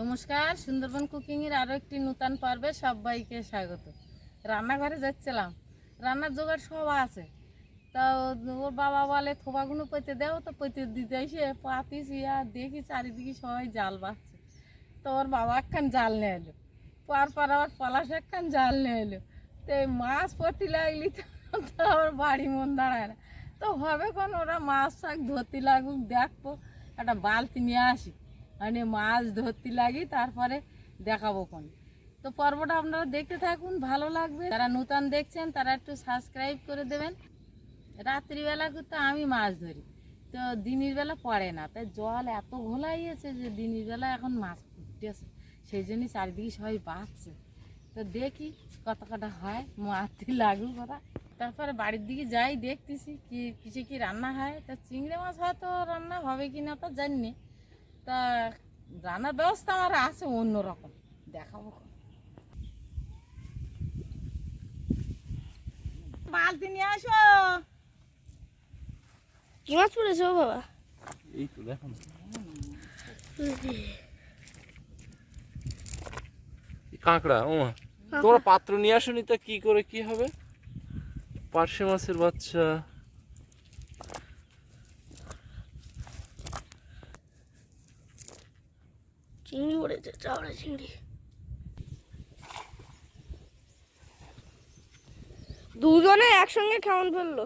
নমস্কার, সুন্দরবন কুকিংয়ের আরও একটি নূতন পর্বে সবাইকে স্বাগত। রান্নাঘরে যাচ্ছিলাম, রান্নার জোগাড় সব আছে। তা ওর বাবা বলে থোপাগুলো পেতে দেও তো পেতে দিতে এসে পাতিছি আর দেখি চারিদিকে সবাই জাল বাঁচছে তো ওর বাবা একখান জাল নিয়ে এলো। পর পর আবার পলাশ একখান জাল নিয়ে এলো। তো এই মাছ পটি লাগলি তো আমার বাড়ি মন দাঁড়ায় না। তো হবে কোন, ওরা মাছ শাক ধরতে লাগুক, দেখব, একটা বালতি নিয়ে আসি। মানে মাছ ধরতে লাগি, তারপরে দেখাবো কোন। তো পর্বটা আপনারা দেখতে থাকুন, ভালো লাগবে। যারা নূতন দেখছেন, তারা একটু সাবস্ক্রাইব করে দেবেন। রাত্রিবেলা কিন্তু আমি মাছ ধরি, তো দিনের বেলা পড়ে না। তাই জল এত ঘোলাইয়েছে যে দিনের বেলা এখন মাছ ফুটতেছে, সেই জন্যই চারিদিকে সবাই বাঁচছে। তো দেখি কত কটা হয় মারতে লাগু ওরা। তারপরে বাড়ির দিকে যাই, দেখতেছি কি, কিছু কি রান্না হয়। তা চিংড়ি মাছ হয়তো রান্না হবে কি না তো জানি। তা রান্নার ব্যবস্থা আমার আছে অন্যরকম। দেখাবো। বালতি নিয়ে আসো। কি মাছ পড়েছে বাবা? এই তো দেখো কাঁকড়া ও তোমরা পাত্র নিয়ে আসনি তা কি করে কি হবে? পার্শে মাছের বাচ্চা। চিংড়ি পড়েছে চাওড়া চিংড়ি দুজনে একসঙ্গে কেমন ফেলল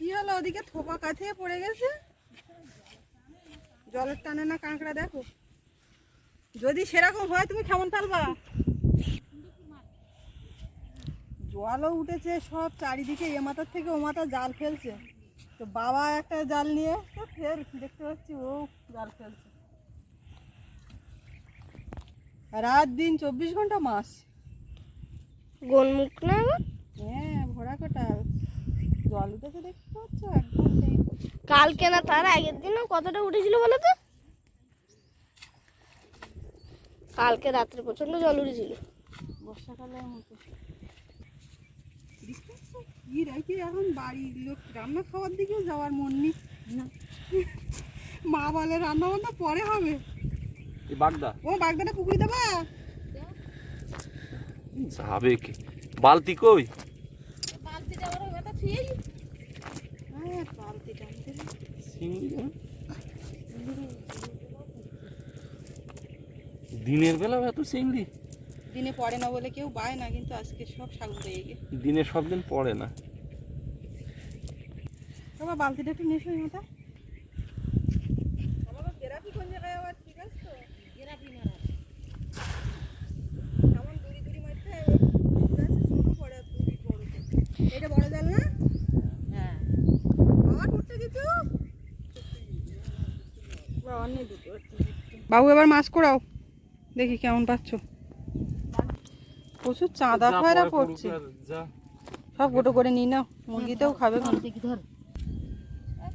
কি হলো ওদিকে থোপা কাছে পড়ে গেছে? জলের টানে না কাঁকড়া দেখো। যদি সেরকম হয় তুমি কেমন ফেলবা? জলও উঠেছে সব চারিদিকে এ মাথার থেকে ও মাথা জাল ফেলছে। তো বাবা একটা জাল নিয়ে তো ফের দেখতে পাচ্ছি ও জাল ফেলছে। রাত দিন চব্বিশ ঘণ্টা মাস গোলমুখ না হ্যাঁ। ভরা কটা জল উঠেছে দেখতে পাচ্ছ একদম সেই। কালকে না তার আগের দিনও কতটা উঠেছিল বলো তো? কালকে রাত্রে প্রচণ্ড জল উঠেছিল। বর্ষাকালের মতো? কি রেখে এখন বাড়ির লোক রান্না খাওয়ার দিকেও যাওয়ার মন নেই। মা বলে রান্না বান্না পরে হবে। এই বাগদা। ও বাগদাটা পুকুরি দেবা? যাবে কি? বালতি কই বালতিটা ওরা ওটা থুয়েই হ্যাঁ বালতি টানতে চিংড়ি না? দিনের বেলা এত চিংড়ি। দিনে পড়ে না বলে কেউ বায় না কিন্তু আজকে সব সাগর হয়ে গেছে দিনে সব দিন পড়ে না। বাবা বালতিটা একটু নিয়ে এসো মাথা আমাকে থেরাপি কোন জায়গায় আবার ঠিক আছে তো থেরাপি মারা কেমন দড়ি দড়ি মারতে হয় ওই গাছে ছোট পড়ে আর দড়ি বড় তো। এটা বড় জাল না হ্যাঁ আবার উঠতে কিছু বাবু এবার মাছ করাও দেখি কেমন পাচ্ছ। প্রচুর চাঁদা ফায়রা পড়ছে। সব গোটো করে নিয়ে নাও মুরগিতেও খাবে কোন দেখি ধর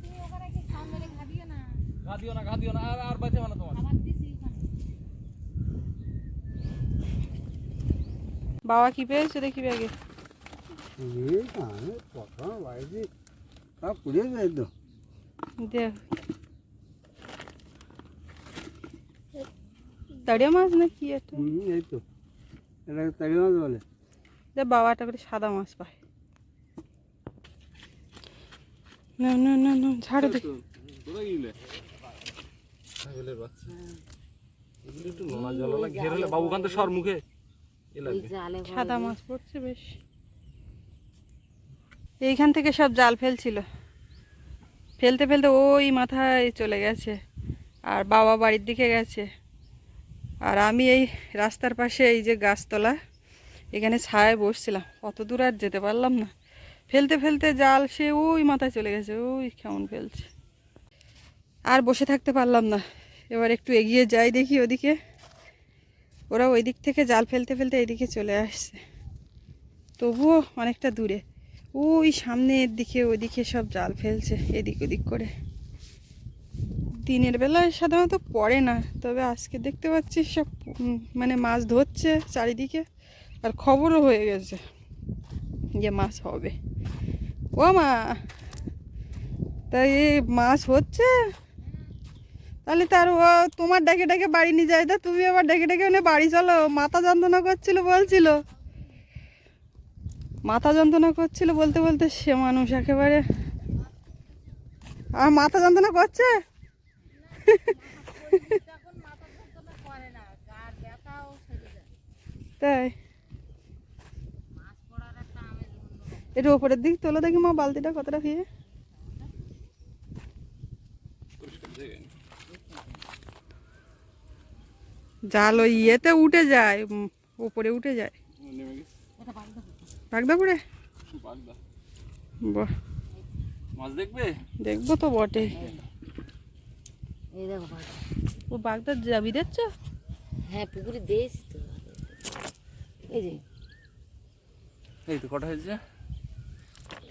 তুমি ওখানে। কি খাও মেরে খাবিও না ঘা দিও না ঘা দিও না আর আর বাঁচাবে না তোমার খাবার দিছি ওখানে বাবা কি পেয়েছে দেখি ব্যাগে এই কানে প্রথম বাড়িতে সব পুড়িয়ে যায় তো দেখ দাঁড়িয়ে মাছ না কি এটা? হুম, এই তো। এটা তাড়ি মাছ বলে। দেখ বাবাটা করে সাদা মাছ পায়। না না না না ঝাড়ে দে। কোথায় গেলে? ছাগলের বাচ্চা। এগুলো একটু নোনা জলওয়ালা ঘের হলে বাবু সর মুখে। এ লাগবে জালে সাদা মাছ পড়ছে বেশ। এইখান থেকে সব জাল ফেলছিল। ফেলতে ফেলতে ওই মাথায় চলে গেছে। আর বাবা বাড়ির দিকে গেছে। আর আমি এই রাস্তার পাশে এই যে গাছতলা, এখানে ছায়ায় বসছিলাম। অত দূর আর যেতে পারলাম না। ফেলতে ফেলতে জাল সে ওই মাথায় চলে গেছে, ওই কেমন ফেলছে। আর বসে থাকতে পারলাম না। এবার একটু এগিয়ে যাই দেখি ওদিকে। ওরা ওই দিক থেকে জাল ফেলতে ফেলতে এইদিকে চলে আসছে। তবুও অনেকটা দূরে। ওই সামনের দিকে ওইদিকে সব জাল ফেলছে, এদিক ওদিক করে। দিনের বেলায় সাধারণত পড়ে না, তবে আজকে দেখতে পাচ্ছি সব মানে মাছ ধরছে চারিদিকে আর খবরও হয়ে গেছে যে মাছ হবে। ও মা, তাই এই মাছ হচ্ছে? তাহলে তার ও তোমার ডেকে ডেকে বাড়ি নিয়ে যায়, তা তুমি আবার ডেকে ডেকে মানে বাড়ি চলো। মাথা যন্ত্রণা করছিল বলছিল। মাথা যন্ত্রণা করছিল বলতে বলতে সে মানুষ একেবারে। আর মাথা যন্ত্রণা করছে? তাই? একটা ওপরের দিক তোলো দেখি মা বালতিটা কতটা ফিরে জাল ওই ইয়েতে উঠে যায় উপরে উঠে যায়। বাগদাপুরে? বাগদা। বাহ। মাছ দেখবে? দেখব তো বটে। এই দেখো ও বাগদা যাবি দেখছ? হ্যাঁ পুকুরে দিয়েছি তো। এই যে। এই তো কটা হয়েছে?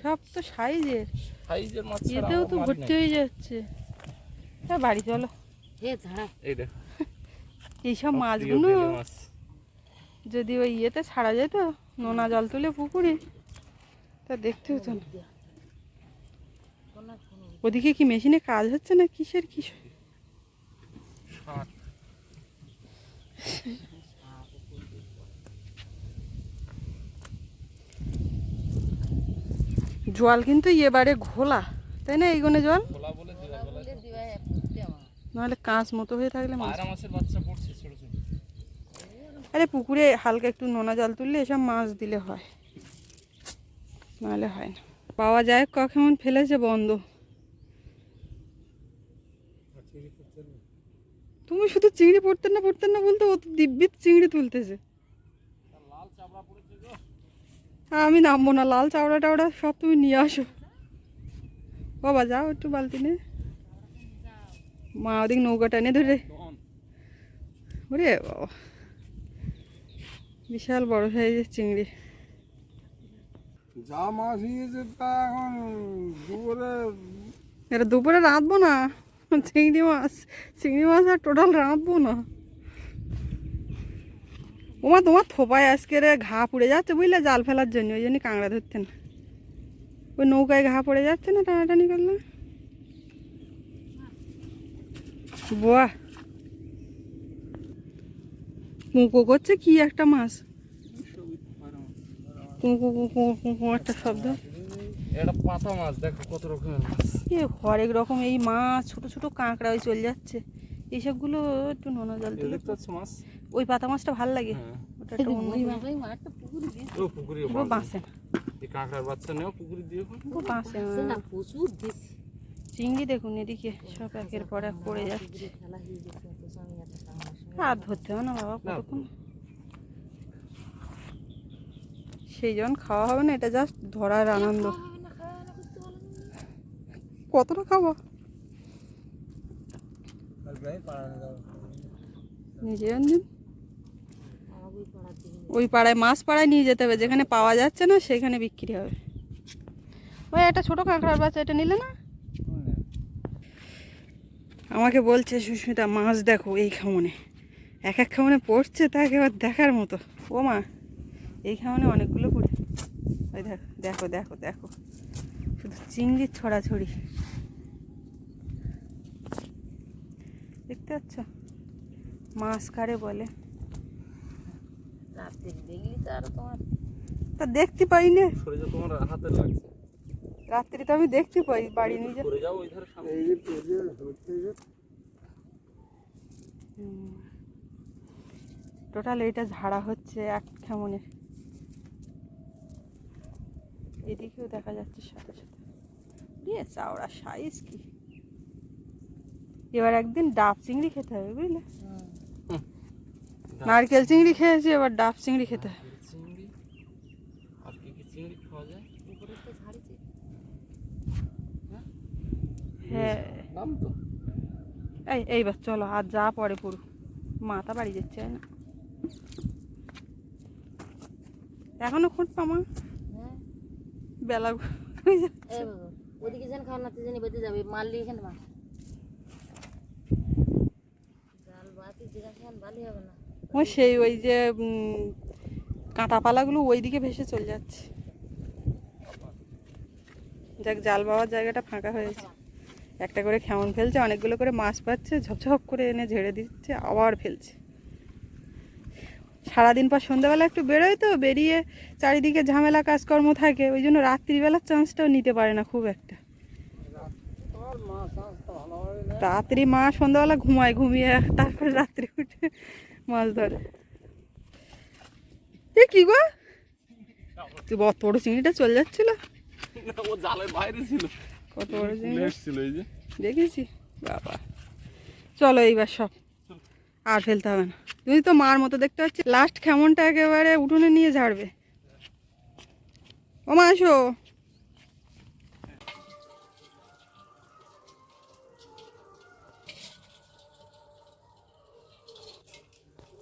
সব তো সাইজের। সাইজের মাছ ছাড়া এতেও তো ভর্তি হয়ে যাচ্ছে। হ্যাঁ বাড়ি চলো। হে ঝাড়া এই দেখ। এইসব মাছগুলো যদি ওই ইয়েতে ছাড়া যেত নোনা জল তুলে পুকুরে তা দেখতে হতো না। ওদিকে কি মেশিনে কাজ হচ্ছে না কিসের কিস ষাট জল কিন্তু এবারে ঘোলা তাই না এইগুলো জল? নাহলে কাঁচ মতো হয়ে থাকলে আরে পুকুরে হালকা একটু নোনা জল তুললে এসব মাছ দিলে হয়। নাহলে হয় না। পাওয়া যায় কখন ফেলেছে বন্ধ। তুমি শুধু চিংড়ি পড়তেন না পড়তেন না বলতে ও তো দিব্যি চিংড়ি তুলতেছে। হ্যাঁ আমি নামবো না লাল চাওড়া টাওড়া সব তুমি নিয়ে আসো। বাবা যাও একটু বালতি নে। মা ওদিক নৌকাটা এনে ধরে। ওরে বাবা বিশাল বড় সাইজের চিংড়ি। যা মাছ নিয়েছে তা এখন দুপুরে এটা দুপুরে রাঁধবো না। চিংড়ি মাছ চিংড়ি মাছ আর টোটাল রাঁধবো না ওমা তোমার থোপায় আজকে রে ঘা পড়ে যাচ্ছে বুঝলে জাল ফেলার জন্য ওই জন্য কাঁকড়া ধরতে না ওই নৌকায় ঘা পড়ে যাচ্ছে না টানাটানি করলে বাহ কুঁকো করছে কি একটা মাছ কুঁকো কুঁকো কুঁকো একটা শব্দ এটা পাতা মাছ দেখো কত রকমের মাছ। এ হরেক রকম এই মাছ ছোট ছোট কাঁকড়া ওই চলে যাচ্ছে। এইসবগুলো একটু নোনা জল দিলে দেখতে পাচ্ছ মাছ? ওই পাতা মাছটা ভালো লাগে। হ্যাঁ। ওটা একটা অন্য ওই মাছ ওই পুকুরে দিয়েছি ও পুকুরে ও বাঁচে না। এই কাঁকড়ার বাচ্চা নেও পুকুরে দিয়ে ও বাঁচে না। প্রচুর দিয়েছি চিংড়ি দেখুন এদিকে সব একের পর এক পড়ে যাচ্ছে। আর ধরতে হবে না বাবা। কতক্ষণ? সেই যখন খাওয়া হবে না এটা জাস্ট ধরার আনন্দ। কতটা খাব? নিজে ওই পাড়ায় মাছ পাড়ায় নিয়ে যেতে হবে, যেখানে পাওয়া যাচ্ছে না সেখানে বিক্রি হবে। ওই একটা ছোটো কাঁকড়ার বাচ্চা এটা নিলে না? আমাকে বলছে সুস্মিতা, মাছ দেখো এই খামনে। এক এক খামনে পড়ছে তা একেবারে দেখার মতো। ও মা, এই খামনে অনেকগুলো পড়ে। ওই দেখো দেখো দেখো দেখো। শুধু চিংড়ির ছড়াছড়ি। দেখতে পাচ্ছ? মাছ কারে বলে। রাত্রে দেখলি তো আর তোমার। তা দেখতে পাই না তোমার হাতে লাগছে। রাত্রি তো আমি দেখতে পাই বাড়ি যে। টোটাল এইটা ঝাড়া হচ্ছে এক কেমনে এদিকেও দেখা যাচ্ছে সাথে সাথে। দিয়ে চাওড়া সাইজ কি? এবার একদিন ডাব চিংড়ি খেতে হবে বুঝলে? নারকেল চিংড়ি খেয়েছি এবার ডাব চিংড়ি খেতে হবে। হ্যাঁ। এই এইবার চলো আর যা পরে পুরো মাথা বাড়ি যাচ্ছে না? এখনও খুঁটপা মা? হ্যাঁ। বেলা হয়ে এই বাবা ওদিকে যেন খাওয়া নাতে জানি বেঁধে যাবে মারলি এখানে মাছ জাল বাতি জিজ্ঞাসা ভালো হবে না ও সেই ওই যে উম, কাঁটাপালাগুলো ওইদিকে ভেসে চলে যাচ্ছে। যাক জাল বাবার জায়গাটা ফাঁকা হয়েছে। একটা করে খেমন ফেলছে অনেকগুলো করে মাছ পাচ্ছে ঝপঝপ করে এনে ঝেড়ে দিচ্ছে আবার ফেলছে। সারাদিন পর সন্ধ্যাবেলা একটু বেরোয় তো বেরিয়ে চারিদিকে ঝামেলা কাজকর্ম থাকে ওই জন্য রাত্রিবেলার চান্সটাও নিতে পারে না খুব একটা আর মাছ টাছ তো ভালোভাবে নেয় রাত্রি মা সন্ধ্যাবেলা ঘুমায় ঘুমিয়ে তারপরে রাত্রি উঠে মাছ ধরে। এ কি গো? তুই বত বড় চিংড়িটা চলে যাচ্ছিল? ও জালের বাইরে ছিল। কত বড় চিংড়ি? এসছিল এই যে। দেখেছি? বাবা। চলো এইবার সব। আর ফেলতে হবে না। তুমি তো মার মতো দেখতে পাচ্ছি। লাস্ট কেমনটা একেবারে উঠোনে নিয়ে ঝাড়বে। ও মা আসো।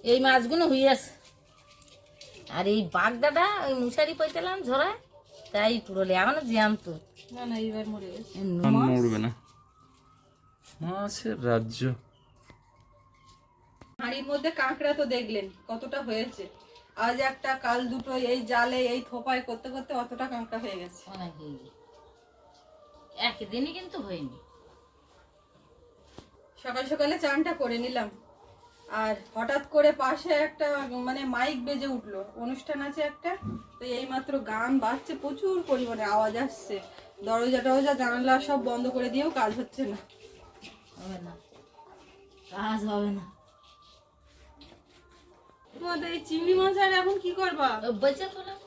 এই মাছগুলো হয়ে আছে। আর এই বাগদাটা ওই মুশারি পাইতেলাম ঝরায় তাই পুরোলে এখনও জ্যান্ত। না না এইবার মরে গেছে। মরবে না। মাছের রাজ্য। হাঁড়ির মধ্যে কাঁকড়া তো দেখলেন কতটা হয়েছে। আজ একটা কাল দুটো এই জালে এই থোপায় করতে করতে অতটা কাঁকড়া হয়ে গেছে। অনেক হয়ে গেছে। একদিনই কিন্তু হয়নি। সকাল সকালে চানটা করে নিলাম। আর হঠাৎ করে পাশে একটা মানে মাইক বেজে উঠল। অনুষ্ঠান আছে একটা তো এইমাত্র গান বাজছে প্রচুর পরিমাণে আওয়াজ আসছে। দরজা টরজা জানালা সব বন্ধ করে দিয়েও কাজ হচ্ছে না। হবে না। কাজ হবে না। তোমাদের এই চিংড়ি মাছ আর এখন কি করবা? বেঁচে ফেলাম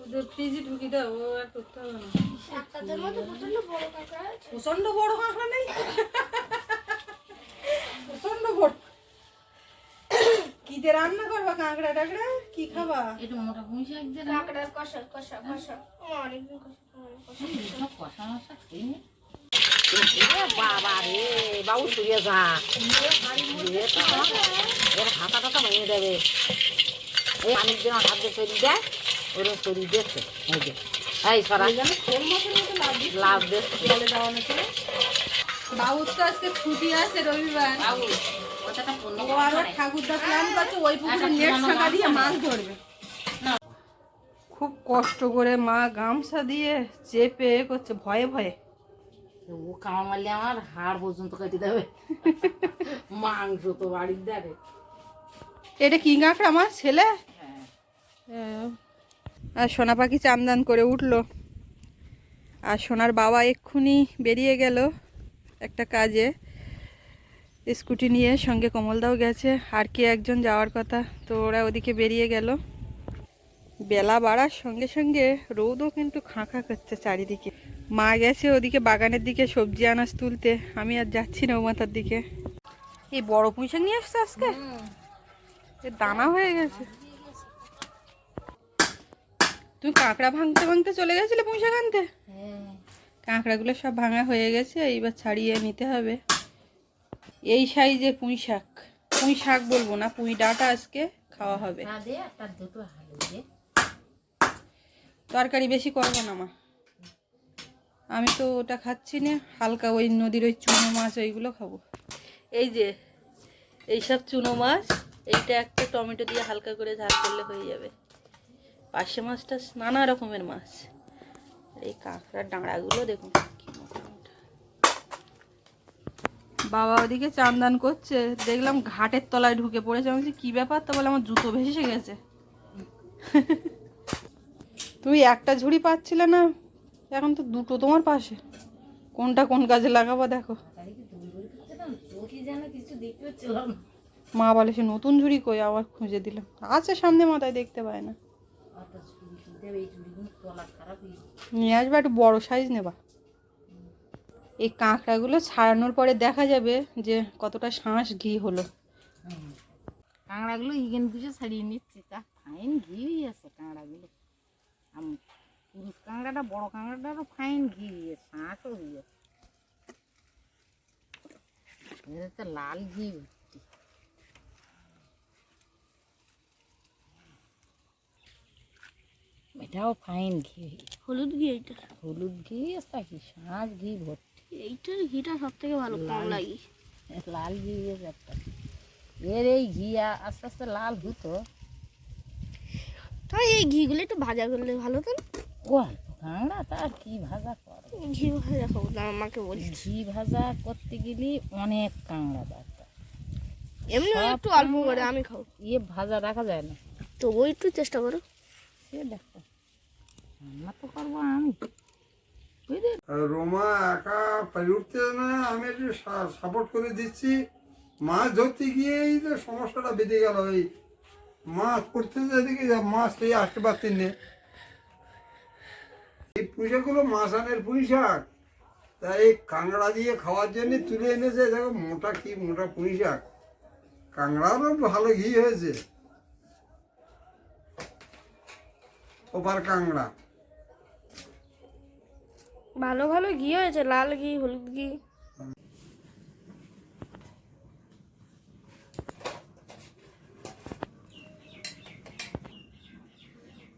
ওদের ফ্রিজে ঢুকি দাও ও আর করতে হবে না। প্রচণ্ড বড় কাঁকড়া নেই। প্রচণ্ড বড় কি দিয়ে রান্না করবা কাঁকড়া টাকড়া? কি খাবা? একটু মোটা পুঁই শাক দিয়ে কাঁকড়ার কষা কষা কষা। অনেকদিন কষা কষা। মশা খাইনি বাবা রে বাবু শুয়ে যা। এর হাতা টাতা ভেঙে দেবে। এই অনেক দিন হাত দিয়ে শরীর দেয় ওর শরীর দিচ্ছে এই যে এই সরা। লাভ দিচ্ছে। বাবুর তো আজকে ছুটি আছে রবিবার। বাবু ওটা পূর্ণ ও আরও ঠাকুরদা প্ল্যান করছে ওই পুকুরে নেট ছাকা দিয়ে মাছ ধরবে। খুব কষ্ট করে মা গামছা দিয়ে চেপে করছে ভয়ে ভয়ে। ও কামড় মারলে আমার হাড় পর্যন্ত কেটে দেবে। মাংস তো বাড়ির দেবে। এটা কি কাঁকড়া আমার ছেলে? হ্যাঁ। আর সোনা পাখি চান্দান করে উঠল। আর সোনার বাবা এক্ষুনি বেরিয়ে গেল একটা কাজে। স্কুটি নিয়ে সঙ্গে কমলদাও গেছে। আর কি একজন যাওয়ার কথা? তো ওরা ওদিকে বেরিয়ে গেল। বেলা বাড়ার সঙ্গে সঙ্গে রোদও কিন্তু খাঁখা করছে চারিদিকে। মা গেছে ওদিকে বাগানের দিকে সবজি আনাজ তুলতে। আমি আর যাচ্ছি না ও মাথার দিকে। এই বড় পুঁইশাক নিয়ে আসছে আজকে? দানা হয়ে গেছে। তুমি কাঁকড়া ভাঙতে ভাঙতে চলে গেছিলে পুঁইশাক আনতে? হ্যাঁ। কাঁকড়াগুলো সব ভাঙা হয়ে গেছে এইবার ছাড়িয়ে নিতে হবে। এই সাইজে পুঁই শাক। পুঁই শাক বলব না পুঁই ডাঁটা আজকে খাওয়া হবে। তরকারি বেশি করব না মা। আমি তো ওটা খাচ্ছি না হালকা ওই নদীর ওই চুনো মাছ ওইগুলো খাব। এই যে এইসব চুনো মাছ এইটা একটা টমেটো দিয়ে হালকা করে ঝাল করলে হয়ে যাবে। পার্শে মাছটা নানা রকমের মাছ। এই কাঁকড়ার ডাঁড়াগুলো দেখুন কি মোটা মোটা। বাবা ওদিকে চান্দান করছে, দেখলাম ঘাটের তলায় ঢুকে পড়েছে। আমি কি ব্যাপার? তো বলে, আমার জুতো ভেসে গেছে। তুমি একটা ঝুড়ি পাচ্ছিলে না, এখন তো দুটো তোমার পাশে। কোনটা কোন কাজে লাগাবো দেখো। মা বলে, সে নতুন ঝুড়ি কই? আবার খুঁজে দিলাম। আছে সামনে, মাথায় দেখতে পায় না। নিয়ে আসবে, একটু বড় সাইজ নেবা। এই কাঁকড়াগুলো ছাড়ানোর পরে দেখা যাবে যে কতটা শাঁস ঘি হলো। কাঁকড়াগুলো ইগেন বুঝে ছাড়িয়ে নিচ্ছি তা ফাইন ঘি আছে কাঁকড়াগুলো। আম পুরুষ কাঁকড়াটা বড় কাঁকড়াটারও ফাইন ঘি হয়ে শাঁসও হয়ে আছে। এর তো লাল ঘি ভর্তি। এটাও ফাইন ঘি। হলুদ ঘি এইটা হলুদ ঘি আছে কি শাঁস ঘি ভর্তি এইটার ঘিটা সব থেকে ভালো কম লাগে। লাল ঘি একটা এর এই ঘি আস্তে আস্তে লাল হতো তাই এই ঘিগুলো একটু ভাজা করলে ভালো তো না? কাঁকড়া তার কি ভাজা করে। ঘি ভাজা খাব না আমাকে বলছি। ঘি ভাজা করতে গেলে অনেক কাঁকড়া দরকার এমনি একটু অল্প করে আমি খাব। ইয়ে ভাজা রাখা যায় না। তবুও একটু চেষ্টা করো। সে দেখো রান্না তো করব আমি। রোমা একা পেরে উঠতে না, আমি একটু সাপোর্ট করে দিচ্ছি। মাছ ধরতে গিয়েই তো সমস্যাটা বেঁধে গেল এই মাছ পড়তে যেদিকে মাছ এই আসতে পারতেন না এই পুঁইশাকগুলো মাছ আনের পুঁইশাক। তাই এই কাঁকড়া দিয়ে খাওয়ার জন্য তুলে এনেছে, দেখো মোটা কি মোটা পুঁইশাক। কাঁকড়ারও ভালো ঘি হয়েছে। ওপার কাঁকড়া। ভালো ভালো ঘি হয়েছে, লাল ঘি, হলুদ ঘি।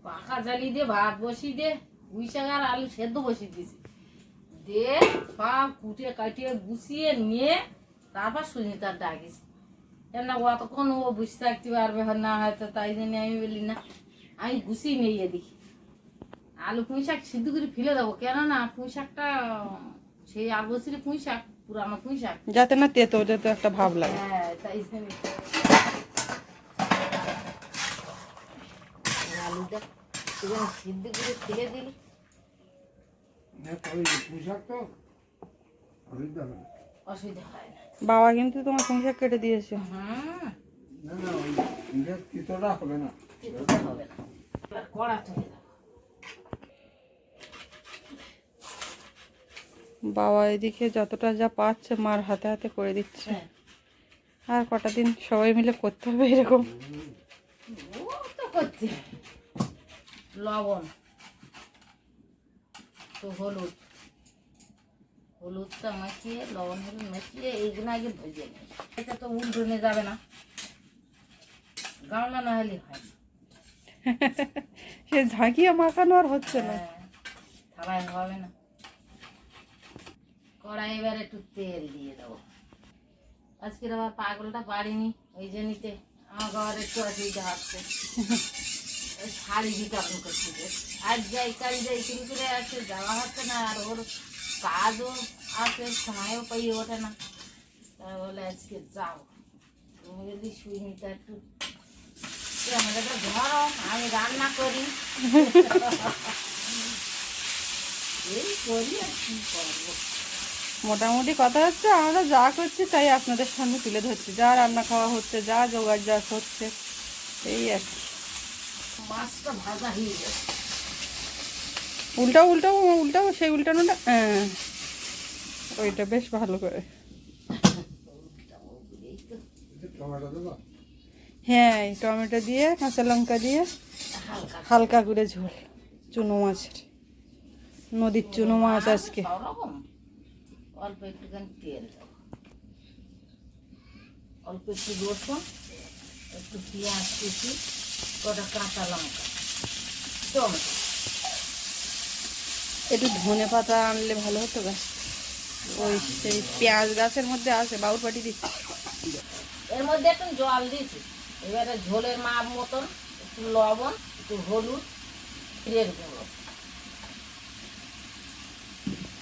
পাখা জ্বালিয়ে দিয়ে ভাত বসিয়ে দে, পুঁই শাক আর আলু সেদ্ধ বসিয়ে দিয়েছি। দিয়ে সব কুটে কাটিয়ে গুছিয়ে নিয়ে তারপর সুনিতার ডাকিস। কেন অতক্ষণ ও বুঝতে থাকতে পারবে না, হয়তো তাই জন্য আমি বলি না। আমি গুছিয়ে নিয়ে দেখি আলু পুঁই শাক সিদ্ধ করে ফেলে দেবো। কেননা পুঁই শাকটা সেই আর বছরই পুঁই শাক পুরানো পুঁই শাক। যাতে না তেতো তেতো একটা ভাব লাগে। হ্যাঁ তাই জন্য। আলুটা সিদ্ধ করে ফেলে দিলি হয় বাবা কিন্তু তোমার পুঁইশাক কেটে দিয়েছে। না না হবে কড়া তুলে। বাবা এদিকে যতটা যা পাচ্ছে মার হাতে হাতে করে দিচ্ছে। হ্যাঁ। আর কটা দিন সবাই মিলে করতে হবে এরকম। লবণ। তো হলুদ। হলুদটা মাখিয়ে লবণ হলুদ মাখিয়ে এইগুলো আগে ভেজে নিই। এটা তো উল্টোনে যাবে না। গামলা না হলে হয় সে ঝাঁকিয়ে মাখানো আর হচ্ছে না। হ্যাঁ, থালায় হবে না। কড়াই এবার একটু তেল দিয়ে দেবো। আজকের আবার পাগলটা পারিনি ওই জন্যতে আমার আবার একটু অসুবিধা হচ্ছে। ওই শাড়ি বিতরণ করছি যে। আজ যাই কাল যাই শুরু করে আছে যাওয়া হচ্ছে না আর ওর কাজও আছে সময়ও পাইয়ে ওঠে না। তাই বলে আজকে যাও তুমি যদি শুই নিতে একটু। ক্যামেরাটা ধরো আমি রান্না করি। এই করি আর কি করব। মোটামুটি কথা হচ্ছে আমরা যা করছি তাই আপনাদের সামনে তুলে ধরছি। যা রান্না খাওয়া হচ্ছে যা জোগাড় যা হচ্ছে এই আর কি। মাছটা ভাজা হয়ে গেছে। উল্টাও উল্টাও উল্টাও সেই উল্টানোটা হ্যাঁ। ওইটা বেশ ভালো করে। হ্যাঁ টমেটো দিয়ে কাঁচা লঙ্কা দিয়ে হালকা। হালকা করে ঝোল। চুনো মাছের। নদীর চুনো মাছ আজকে। অল্প একটুখানি তেল অল্প একটু রসুন একটু পেঁয়াজ কুচি কটা কাঁচা লঙ্কা টমেটো। একটু ধনে পাতা আনলে ভালো হতো গাছ ওই সেই পেঁয়াজ গাছের মধ্যে আছে বাউর পাটি দিচ্ছি। এর মধ্যে একটু জল দিয়েছি। এবারে ঝোলের মাপ মতন একটু লবণ একটু হলুদ জিরের গুঁড়ো।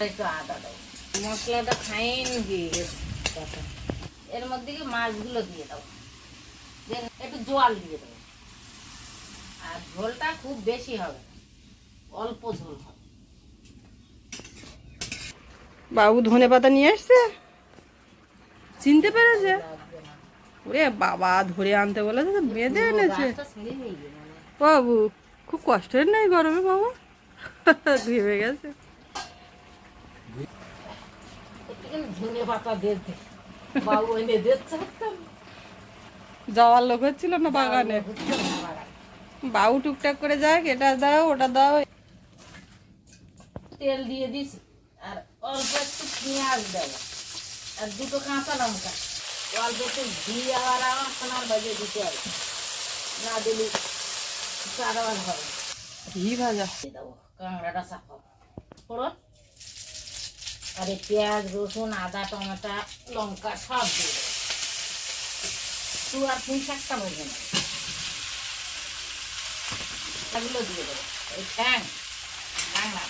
একটু আদা দেবো। মশলাটা ফাইন দিয়ে গেছে এর মধ্যে কি মাছগুলো দিয়ে দেবো দেন একটু জল দিয়ে দেবো আর ঝোলটা খুব বেশি হবে। অল্প ঝোল হবে। বাবু ধনে পাতা নিয়ে আসছে? চিনতে পেরেছে? ওরে বাবা ধরে আনতে বলেছে তো বেঁধে এনেছে। মানে। বাবু খুব কষ্টের নেই গরমে বাবা? ঘেমে গেছে একটুখানি ধনে পাতা দিয়ে বাবু এনে দিচ্ছে যাওয়ার লোক হচ্ছিল না বাগানে? না টুকটাক করে যাক এটা দাও ওটা দাও। তেল দিয়ে দিছি। আর অল্প একটু পেঁয়াজ দেবো। আর দুটো কাঁচা লঙ্কা। অল্প একটু ঘি আবার আমার সোনার বাজে দিতে হবে। না দিলে চার হবে। ঘি ভাজা। দেবো। কাঁকড়াটা চাপাবো ফোড়ন? আর এই পেঁয়াজ রসুন আদা টমেটো লঙ্কা সব দিয়ে দেবো। একটু আর পুঁই শাকটা ভরবে না এগুলো দিয়ে দেবো। এই ঠ্যাং কাঁকড়া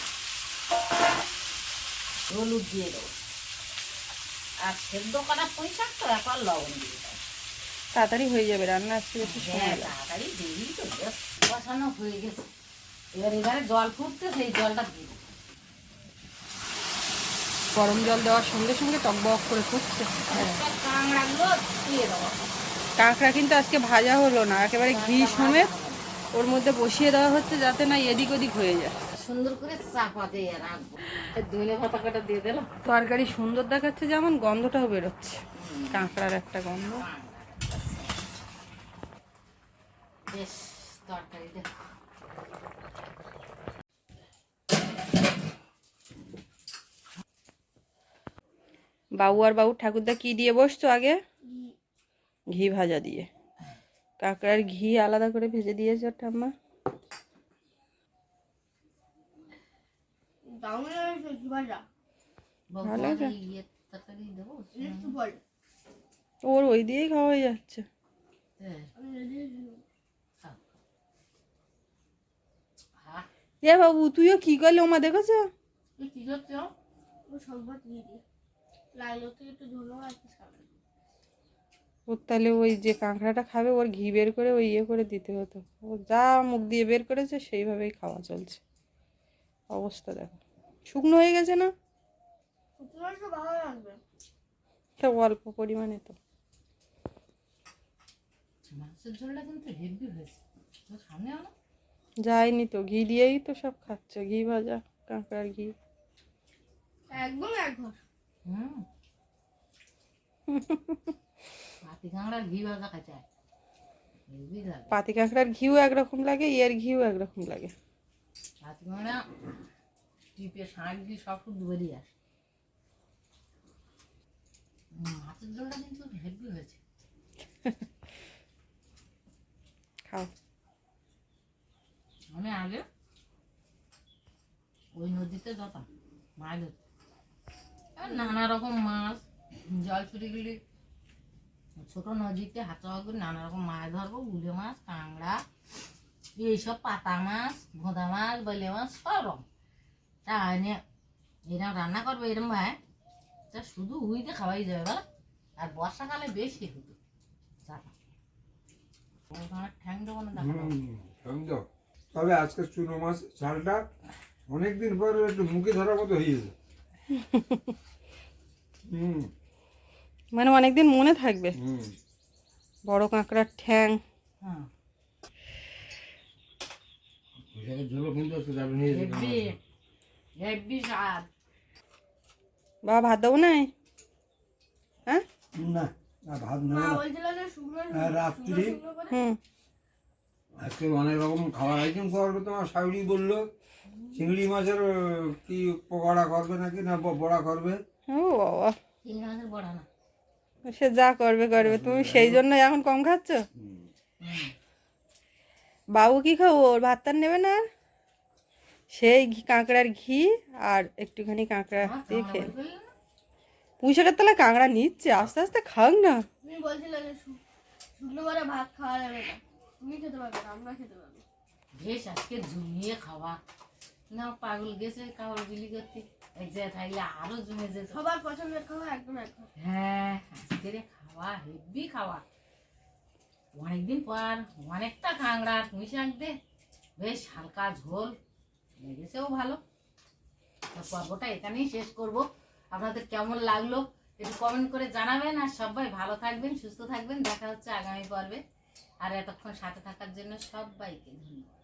হলুদ দিয়ে দেবো। আর সেদ্ধ করা পুঁই শাক তো একবার লবণ দিয়ে দেবো। তাড়াতাড়ি হয়ে যাবে রান্না একটু সময় হ্যাঁ তাড়াতাড়ি দেরি তো বসানো হয়ে গেছে। এবার এবারে জল ফুটতে সেই জলটা দিয়ে দেবো। গরম জল দেওয়ার সঙ্গে সঙ্গে টকবক করে ফুটছে। হ্যাঁ। কাঁকড়া কিন্তু আজকে ভাজা হলো না একেবারে ঘি সমেত ওর মধ্যে বসিয়ে দেওয়া হচ্ছে যাতে না এদিক ওদিক হয়ে যায়। সুন্দর করে চাপা দিয়ে রাখব। ধনে পাতা কাটা দিয়ে দিলাম। তরকারি সুন্দর দেখাচ্ছে যেমন গন্ধটাও বেরোচ্ছে। কাঁকড়ার একটা গন্ধ। বেশ তরকারিটা বাবু আর বাবু ঠাকুরদা কি দিয়ে বসছো আগে? ঘি ভাজা দিয়ে। কাঁকড়ার ঘি আলাদা করে ভেজে দিয়েছে ওর ঠাম্মা। ইয়ে ওর ওই দিয়েই খাওয়া হয়ে যাচ্ছে। হ্যাঁ। হ্যাঁ এ বাবু তুইও কি করলি? ওমা দেখেছ? তুই কি করছ? ও সম্পদ দিয়ে ওর তাহলে ওই যে কাঁকড়াটা খাবে ওর ঘি বের করে ওই ইয়ে করে দিতে হতো। ও যা মুখ দিয়ে বের করেছে সেইভাবেই খাওয়া চলছে। অবস্থা দেখো। শুকনো হয়ে গেছে না? তো ভালো লাগবে। তা অল্প পরিমাণে তো। যায়নি তো ঘি দিয়েই তো সব খাচ্ছে ঘি ভাজা কাঁকড়ার ঘি। একদম এক ঘর হুম পাতি কাঁকড়ার ঘি ভাজা খাইতে হয় পাতি কাঁকড়ার ঘিও একরকম লাগে ইয়ের ঘিও একরকম লাগে। পাতি কাঁকড়া টিপে শাঁখ দিয়ে সব বেরিয়ে আসে। মাছের ঝোলটা কিন্তু হেভি হয়েছে। খাও। আমি আগে ওই নদীতে যেতাম মাছ ধরতে নানা রকম মাছ, জল ছুটিগুলি ছোট নদীতে হাতে করে নানা রকম মাছ ধরবো, গুলে মাছ, কাঁকড়া, এইসব পাতা মাছ, ভোঁদা মাছ, বলে মাছ, সব রকম। তা এনে এরকম রান্না করব এরকম ভাই। তা শুধু উইতে খাওয়াই যাবে বলো। আর বর্ষাকালে বেশি হতো ঠ্যাং দেবো না যাবে। তবে আজকে চুনো মাছ, ঝালটা অনেকদিন পর একটু মুখে ধরার মতো হয়েছে হুম মানে অনেকদিন মনে থাকবে। হুম। বড় কাঁকড়ার ঠ্যাং। হ্যাঁ। ঝোলও কিন্তু আছে যাবে নিয়ে যেতে হেভি। হেভি স্বাদ। বা ভাত দেবো নাই হ্যাঁ? না না ভাত আর রাত্রি। আজকে অনেক রকম খাবার আইটেম করবে তোমার শাউরি বলল। চিংড়ি মাছের কি পকোড়া করবে নাকি না ব- বড়া করবে? ও বাবা। সে যা করবে করবে। তুমি সেই জন্য এখন কম খাচ্ছ? বাবু কি খাব? ওর ভাত টাত নেবে না? সেই ঘি কাঁকড়ার ঘি আর একটুখানি কাঁকড়া দিয়ে খেয়ে পুঁইশাকের তলা কাঁকড়া নিচ্ছে আস্তে আস্তে খাক না। তুমি বলছিলে যে শু- ভাত খাওয়া যাবে না। তুমি খেতে পারবে আমরা খেতে পারব। বেশ আজকে জমিয়ে খাওয়া। না পাগল গেছে কাগজ বিলি করতে। এক জায়গায় থাকলে আরও জমে যেত। সবার পছন্দের খাওয়া একদম এক ঘর হ্যাঁ আজকের খাওয়া হেভি খাওয়া। অনেকদিন পর অনেকটা কাঁকড়া পুঁই শাক দে। বেশ হালকা ঝোল লেগেছেও ভালো। তো পর্বটা এখানেই শেষ করব। আপনাদের কেমন লাগল একটু কমেন্ট করে জানাবেন। আর সবাই ভালো থাকবেন সুস্থ থাকবেন। দেখা হচ্ছে আগামী পর্বে। আর এতক্ষণ সাথে থাকার জন্য সবাইকে ধন্যবাদ।